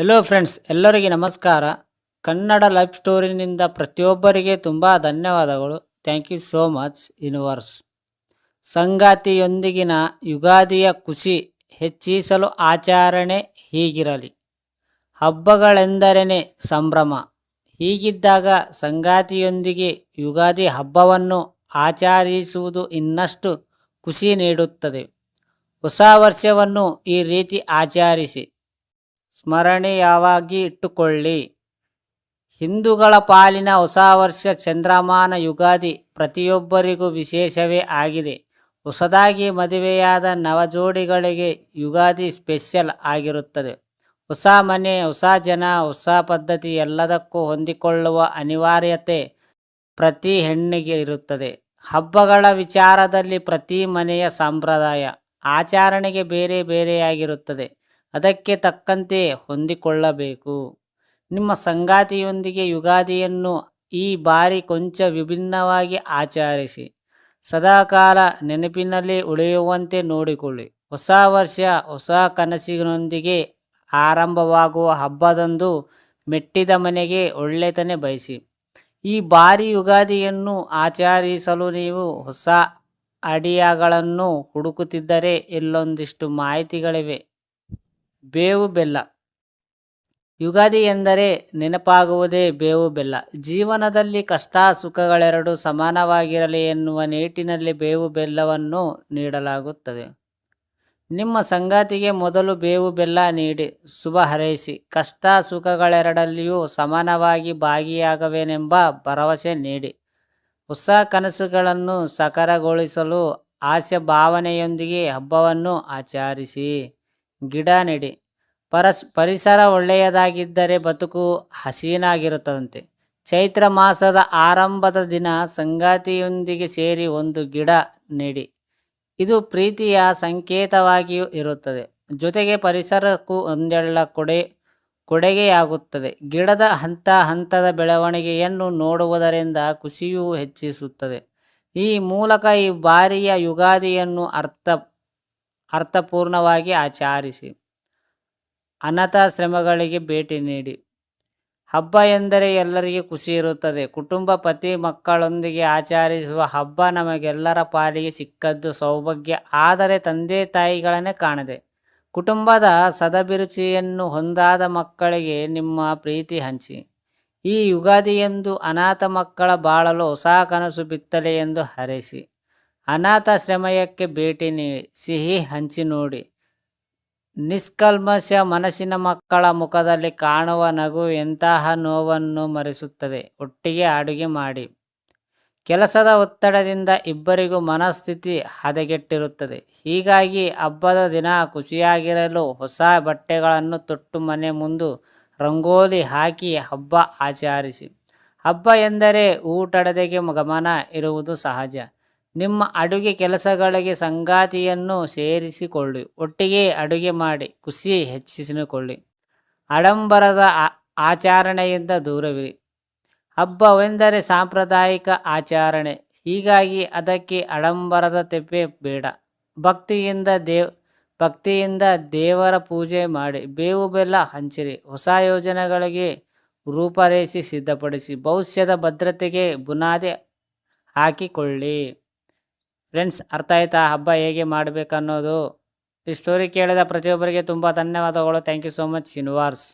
Hello friends ಎಲ್ಲರಿಗೆ ನಮಸ್ಕಾರ. Kannada life ಸ್ಟೋರಿನಿಂದ ಪ್ರತಿಯೊಬ್ಬರಿಗೆ ತುಂಬ ಧನ್ಯವಾದಗಳು. Thank you so much universe ಸಂಗಾತಿಯೊಂದಿಗಿನ ಯುಗಾದಿಯ ಖುಷಿ ಹೆಚ್ಚಿಸಲು ಆಚರಣೆ ಹೀಗಿರಲಿ. ಹಬ್ಬಗಳೆಂದರೇನೆ ಸಂಭ್ರಮ. ಹೀಗಿದ್ದಾಗ ಸಂಗಾತಿಯೊಂದಿಗೆ ಯುಗಾದಿ ಹಬ್ಬವನ್ನು ಆಚರಿಸುವುದು ಇನ್ನಷ್ಟು ಖುಷಿ ನೀಡುತ್ತದೆ. ಹೊಸ ವರ್ಷವನ್ನು ಈ ರೀತಿ ಆಚರಿಸಿ. ಸ್ಮರಣೀಯವಾಗಿ ಇಟ್ಟುಕೊಳ್ಳಿ. ಹಿಂದೂಗಳ ಪಾಲಿನ ಹೊಸ ವರ್ಷ ಚಂದ್ರಮಾನ ಯುಗಾದಿ ಪ್ರತಿಯೊಬ್ಬರಿಗೂ ವಿಶೇಷವೇ ಆಗಿದೆ. ಹೊಸದಾಗಿ ಮದುವೆಯಾದ ನವಜೋಡಿಗಳಿಗೆ ಯುಗಾದಿ ಸ್ಪೆಷಲ್ ಆಗಿರುತ್ತದೆ. ಹೊಸ ಮನೆ, ಹೊಸ ಜನ, ಹೊಸ ಪದ್ಧತಿ ಎಲ್ಲದಕ್ಕೂ ಹೊಂದಿಕೊಳ್ಳುವ ಅನಿವಾರ್ಯತೆ ಪ್ರತಿ ಹೆಣ್ಣಿಗೆ ಇರುತ್ತದೆ. ಹಬ್ಬಗಳ ವಿಚಾರದಲ್ಲಿ ಪ್ರತಿ ಮನೆಯ ಸಂಪ್ರದಾಯ, ಆಚರಣೆಗೆ ಬೇರೆ ಬೇರೆಯಾಗಿರುತ್ತದೆ. ಅದಕ್ಕೆ ತಕ್ಕಂತೆ ಹೊಂದಿಕೊಳ್ಳಬೇಕು. ನಿಮ್ಮ ಸಂಗಾತಿಯೊಂದಿಗೆ ಯುಗಾದಿಯನ್ನು ಈ ಬಾರಿ ಕೊಂಚ ವಿಭಿನ್ನವಾಗಿ ಆಚರಿಸಿ. ಸದಾಕಾಲ ನೆನಪಿನಲ್ಲಿ ಉಳಿಯುವಂತೆ ನೋಡಿಕೊಳ್ಳಿ. ಹೊಸ ವರ್ಷ ಹೊಸ ಕನಸಿನೊಂದಿಗೆ ಆರಂಭವಾಗುವ ಹಬ್ಬದಂದು ಮೆಟ್ಟಿದ ಮನೆಗೆ ಒಳ್ಳೆತನೆ ಬಯಸಿ. ಈ ಬಾರಿ ಯುಗಾದಿಯನ್ನು ಆಚರಿಸಲು ನೀವು ಹೊಸ ಅಡಿಯಾಗಳನ್ನು ಹುಡುಕುತ್ತಿದ್ದರೆ ಎಲ್ಲೊಂದಿಷ್ಟು ಮಾಹಿತಿಗಳಿವೆ. ಬೇವು ಬೆಲ್ಲ. ಯುಗಾದಿ ಎಂದರೆ ನೆನಪಾಗುವುದೇ ಬೇವು ಬೆಲ್ಲ. ಜೀವನದಲ್ಲಿ ಕಷ್ಟ ಸುಖಗಳೆರಡು ಸಮಾನವಾಗಿರಲಿ ಎನ್ನುವ ನಿಟ್ಟಿನಲ್ಲಿ ಬೇವು ಬೆಲ್ಲವನ್ನು ನೀಡಲಾಗುತ್ತದೆ. ನಿಮ್ಮ ಸಂಗಾತಿಗೆ ಮೊದಲು ಬೇವು ಬೆಲ್ಲ ನೀಡಿ, ಶುಭ ಹರೈಸಿ. ಕಷ್ಟ ಸುಖಗಳೆರಡಲ್ಲಿಯೂ ಸಮಾನವಾಗಿ ಭಾಗಿಯಾಗವೇನೆಂಬ ಭರವಸೆ ನೀಡಿ. ಹೊಸ ಕನಸುಗಳನ್ನು ಸಕಾರಗೊಳಿಸಲು ಆಸೆ ಭಾವನೆಯೊಂದಿಗೆ ಹಬ್ಬವನ್ನು ಆಚರಿಸಿ. ಗಿಡ ನೆಡಿ. ಪರಸ್, ಪರಿಸರ ಒಳ್ಳೆಯದಾಗಿದ್ದರೆ ಬದುಕು ಹಸೀನಾಗಿರುತ್ತದಂತೆ. ಚೈತ್ರ ಮಾಸದ ಆರಂಭದ ದಿನ ಸಂಗಾತಿಯೊಂದಿಗೆ ಸೇರಿ ಒಂದು ಗಿಡ ನೆಡಿ. ಇದು ಪ್ರೀತಿಯ ಸಂಕೇತವಾಗಿಯೂ ಇರುತ್ತದೆ. ಜೊತೆಗೆ ಪರಿಸರಕ್ಕೂ ಒಂದೆಳ್ಳ ಕೊಡೆ, ಕೊಡುಗೆಯಾಗುತ್ತದೆ. ಗಿಡದ ಹಂತ ಹಂತದ ಬೆಳವಣಿಗೆಯನ್ನು ನೋಡುವುದರಿಂದ ಖುಷಿಯೂ ಹೆಚ್ಚಿಸುತ್ತದೆ. ಈ ಮೂಲಕ ಈ ಬಾರಿಯ ಯುಗಾದಿಯನ್ನು ಅರ್ಥ ಅರ್ಥಪೂರ್ಣವಾಗಿ ಆಚರಿಸಿ. ಅನಾಥಾಶ್ರಮಗಳಿಗೆ ಭೇಟಿ ನೀಡಿ. ಹಬ್ಬ ಎಂದರೆ ಎಲ್ಲರಿಗೆ ಖುಷಿ ಇರುತ್ತದೆ. ಕುಟುಂಬ, ಪತಿ, ಮಕ್ಕಳೊಂದಿಗೆ ಆಚರಿಸುವ ಹಬ್ಬ ನಮಗೆಲ್ಲರ ಪಾಲಿಗೆ ಸಿಕ್ಕದ್ದು ಸೌಭಾಗ್ಯ. ಆದರೆ ತಂದೆ ತಾಯಿಗಳನ್ನೇ ಕಾಣದೆ. ಕುಟುಂಬದ ಸದಭಿರುಚಿಯನ್ನು ಹೊಂದಾದ ಮಕ್ಕಳಿಗೆ ನಿಮ್ಮ ಪ್ರೀತಿ ಹಂಚಿ. ಈ ಯುಗಾದಿಯೆಂದು ಅನಾಥ ಮಕ್ಕಳ ಬಾಳಲು ಹೊಸ ಕನಸು ಬಿತ್ತಲೆ ಎಂದು ಹರಸಿ. ಅನಾಥಾಶ್ರಮಯಕ್ಕೆ ಭೇಟಿ ನೀಡಿ ಸಿಹಿ ಹಂಚಿ ನೋಡಿ. ನಿಷ್ಕಲ್ಮಶ ಮನಸ್ಸಿನ ಮಕ್ಕಳ ಮುಖದಲ್ಲಿ ಕಾಣುವ ನಗು ಎಂತಹ ನೋವನ್ನು ಮರೆಸುತ್ತದೆ. ಒಟ್ಟಿಗೆ ಅಡುಗೆ ಮಾಡಿ. ಕೆಲಸದ ಒತ್ತಡದಿಂದ ಇಬ್ಬರಿಗೂ ಮನಸ್ಥಿತಿ ಹದಗೆಟ್ಟಿರುತ್ತದೆ. ಹೀಗಾಗಿ ಹಬ್ಬದ ದಿನ ಖುಷಿಯಾಗಿರಲು ಹೊಸ ಬಟ್ಟೆಗಳನ್ನು ತೊಟ್ಟು ಮನೆ ಮುಂದು ರಂಗೋಲಿ ಹಾಕಿ ಹಬ್ಬ ಆಚರಿಸಿ. ಹಬ್ಬ ಎಂದರೆ ಊಟಡದೆಗೆ ಗಮನ ಇರುವುದು ಸಹಜ. ನಿಮ್ಮ ಅಡುಗೆ ಕೆಲಸಗಳಿಗೆ ಸಂಗಾತಿಯನ್ನು ಸೇರಿಸಿಕೊಳ್ಳಿ. ಒಟ್ಟಿಗೆ ಅಡುಗೆ ಮಾಡಿ, ಖುಷಿ ಹೆಚ್ಚಿಸಿಕೊಳ್ಳಿ. ಆಡಂಬರದ ಆಚರಣೆಯಿಂದ ದೂರವಿರಿ. ಹಬ್ಬವೆಂದರೆ ಸಾಂಪ್ರದಾಯಿಕ ಆಚರಣೆ. ಹೀಗಾಗಿ ಅದಕ್ಕೆ ಆಡಂಬರದ ತೆಪ್ಪೆ ಬೇಡ. ಭಕ್ತಿಯಿಂದ ದೇವ್, ಭಕ್ತಿಯಿಂದ ದೇವರ ಪೂಜೆ ಮಾಡಿ, ಬೇವು ಬೆಲ್ಲ ಹಂಚಿರಿ. ಹೊಸ ಯೋಜನೆಗಳಿಗೆ ರೂಪರೇಷಿ ಸಿದ್ಧಪಡಿಸಿ, ಭವಿಷ್ಯದ ಭದ್ರತೆಗೆ ಬುನಾದಿ ಹಾಕಿಕೊಳ್ಳಿ. ಫ್ರೆಂಡ್ಸ್ ಅರ್ಥ ಆಯ್ತಾ? ಹಬ್ಬ ಹೇಗೆ ಮಾಡಬೇಕನ್ನೋದು? ಈ ಸ್ಟೋರಿ ಕೇಳಿದ ಪ್ರತಿಯೊಬ್ಬರಿಗೆ ತುಂಬ ಧನ್ಯವಾದಗಳು. Thank you so much universe